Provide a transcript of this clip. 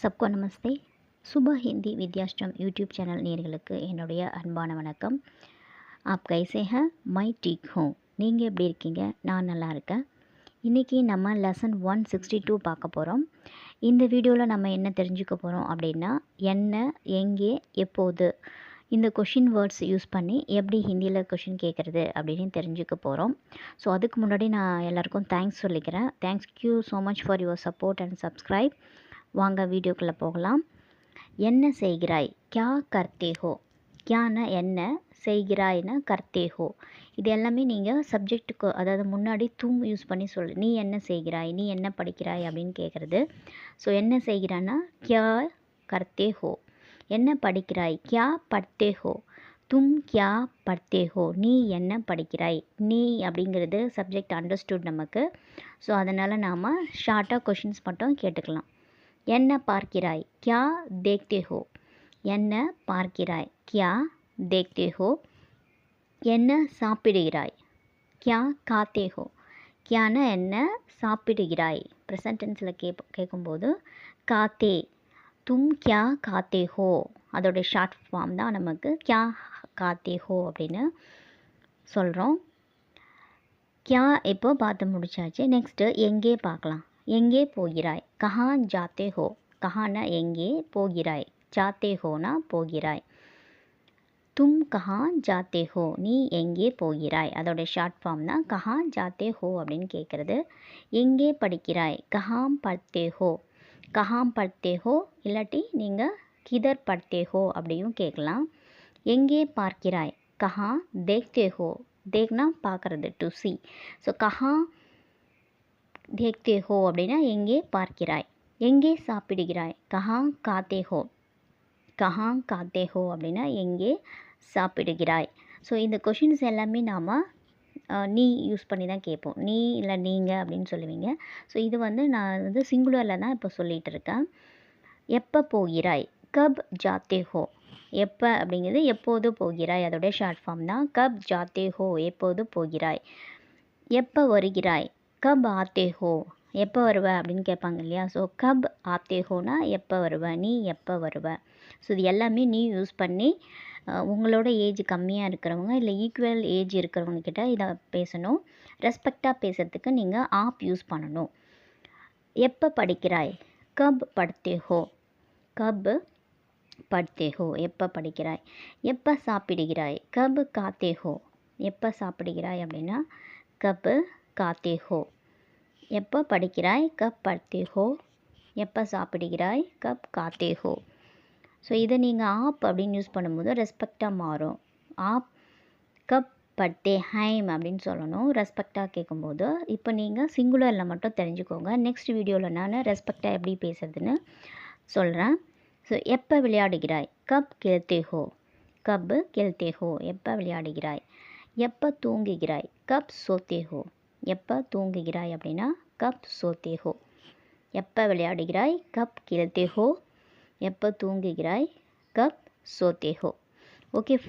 சப்கோ நமஸ்தே. சுபா ஹிந்தி வித்யாஷ்டம் YouTube channel நேர்களுக்கு என்னுடைய அன்பான வணக்கம். ஆப் கைசேக மை டீக் ஹோம் நீங்கள் எப்படி இருக்கீங்க? நான் நல்லா இருக்கேன். இன்றைக்கி நம்ம லெசன் ஒன் சிக்ஸ்டி டூ பார்க்க போகிறோம் இந்த வீடியோவில் நம்ம என்ன தெரிஞ்சுக்க போகிறோம் அப்படின்னா என்ன எங்கே எப்போது இந்த கொஷின் வேர்ட்ஸ் யூஸ் பண்ணி எப்படி ஹிந்தியில் கொஷின் கேட்குறது அப்படின்னு தெரிஞ்சுக்க போகிறோம் ஸோ அதுக்கு முன்னாடி நான் எல்லாேருக்கும் தேங்க்ஸ் சொல்லிக்கிறேன். Thanks you so much for your support and subscribe வாங்க வீடியோக்குள்ளே போகலாம். என்ன செய்கிறாய்? கியா கர்த்தேஹோ கியான என்ன செய்கிறாய்னா கர்த்தேஹோ இது எல்லாமே நீங்கள் சப்ஜெக்ட்டுக்கு அதாவது முன்னாடி தூம் யூஸ் பண்ணி சொல் நீ என்ன செய்கிறாய்? நீ என்ன படிக்கிறாய்? அப்படின்னு கேட்குறது ஸோ என்ன செய்கிறான்னா கியா கர்த்தே ஹோ என்ன படிக்கிறாய்? கியா படுத்தே ஹோ தும் கியா படுத்தே ஹோ நீ என்ன படிக்கிறாய்? நீ அப்படிங்கிறது சப்ஜெக்ட் அண்டர்ஸ்டுட் நமக்கு. ஸோ அதனால் நாம் ஷார்ட்டாக கொஷின்ஸ் மட்டும் கேட்டுக்கலாம். என்ன பார்க்கிறாய்? கியா தேக்தே ஹோ. என்ன பார்க்கிறாய்? கியா தேக்தே ஹோ. என்ன சாப்பிடுகிறாய்? கியா காத்தே ஹோ. கியான என்ன சாப்பிடுகிறாய்? ப்ரெசன்ட் டென்ஸில் கேப் கேட்கும்போது காத்தே. தும் கியா காத்தே ஹோ. அதோடைய ஷார்ட் ஃபார்ம் தான் நமக்கு கியா காத்தே ஹோ அப்படின்னு சொல்கிறோம் கியா இப்போ பார்த்து முடிச்சாச்சு. நெக்ஸ்ட்டு எங்கே பார்க்கலாம்? எங்கே போகிறாய்? கஹா ஜாத்தே ஹோ. கஹானா எங்கே போகிறாய்? ஜாத்தே ஹோனா போகிறாய்? தும் கஹா ஜாத்தே ஹோ. நீ எங்கே போகிறாய்? அதோட ஷார்ட் ஃபார்ம் தான் கஹா ஜாத்தே ஹோ அப்படின்னு கேட்குறது. எங்கே படிக்கிறாய்? கஹாம் படுத்தே ஹோ. கஹாம் பர்த்தே ஹோ. இல்லாட்டி நீங்கள் கிதர் படுத்தே ஹோ அப்படியும் கேட்கலாம். எங்கே பார்க்கிறாய்? கஹா தேக்தே ஹோ. தேக்னா பார்க்குறது டு சி ஸோ கஹா தேக்தே ஹோ அப்படின்னா எங்கே பார்க்கிறாய்? எங்கே சாப்பிடுகிறாய்? கஹாங் காத்தே ஹோ. கஹாங் காத்தே ஹோ அப்படின்னா எங்கே சாப்பிடுகிறாய்? ஸோ இந்த கொஷின்ஸ் எல்லாமே நாம் நீ யூஸ் பண்ணி தான் கேட்போம். நீ இல்லை நீங்கள் அப்படின்னு சொல்லுவீங்க. ஸோ இது வந்து நான் வந்து சிங்குலரில் தான் இப்போ சொல்லிகிட்டு இருக்கேன். எப்போ போகிறாய்? கப் ஜாத்தே ஹோ. எப்போ அப்படிங்கிறது எப்போது போகிறாய்? அதோடைய ஷார்ட் ஃபார்ம் தான். கப் ஜாத்தே ஹோ. எப்போது போகிறாய்? எப்போ வருகிறாய்? கப் ஆத்தே ஹோ. எப்போ வருவ அப்படின்னு கேட்பாங்க இல்லையா? ஸோ கப் ஆத்தே ஹோனா எப்போ வருவ? நீ எப்போ வருவ? ஸோ இது எல்லாமே நீ யூஸ் பண்ணி உங்களோட ஏஜ் கம்மியாக இருக்கிறவங்க இல்லை ஈக்குவல் ஏஜ் இருக்கிறவங்க கிட்ட இதை பேசணும். ரெஸ்பெக்டாக பேசுகிறதுக்கு நீங்கள் ஆப் யூஸ் பண்ணணும். எப்போ படிக்கிறாய்? கப் படுத்தே ஹோ. கப் படுத்தே ஹோ. எப்போ படிக்கிறாய்? எப்போ சாப்பிடுகிறாய்? கப் காத்தே ஹோ. எப்போ சாப்பிடுகிறாய் அப்படின்னா கப்பு காத்தே ஹோ எப்போ படிக்கிறாய்? கப் படுத்தே ஹோ எப்போ சாப்பிடுகிறாய்? கப் காத்தே ஹோ ஸோ இதை நீங்கள் ஆப் அப்படின்னு யூஸ் பண்ணும்போது ரெஸ்பெக்டாக மாறும். ஆப் கப் பட்டே ஹைம் அப்படின்னு சொல்லணும். ரெஸ்பெக்டாக கேட்கும்போது இப்போ நீங்கள் சிங்குலரில் மட்டும் தெரிஞ்சுக்கோங்க. நெக்ஸ்ட் வீடியோவில் நான் ரெஸ்பெக்டாக எப்படி பேசுறதுன்னு சொல்கிறேன் ஸோ எப்போ விளையாடுகிறாய்? கப் கெழுத்தே ஹோ கப் கெழுத்தே ஹோ எப்போ விளையாடுகிறாய்? எப்போ தூங்குகிறாய்? கப் சோத்தே ஹோ எப்போ தூங்குகிறாய் அப்படின்னா கப் சோத்தேஹோ எப்போ விளையாடுகிறாய்? கப் கெழுத்தே எப்போ தூங்குகிறாய்? Cup சோத்தேஹோ okay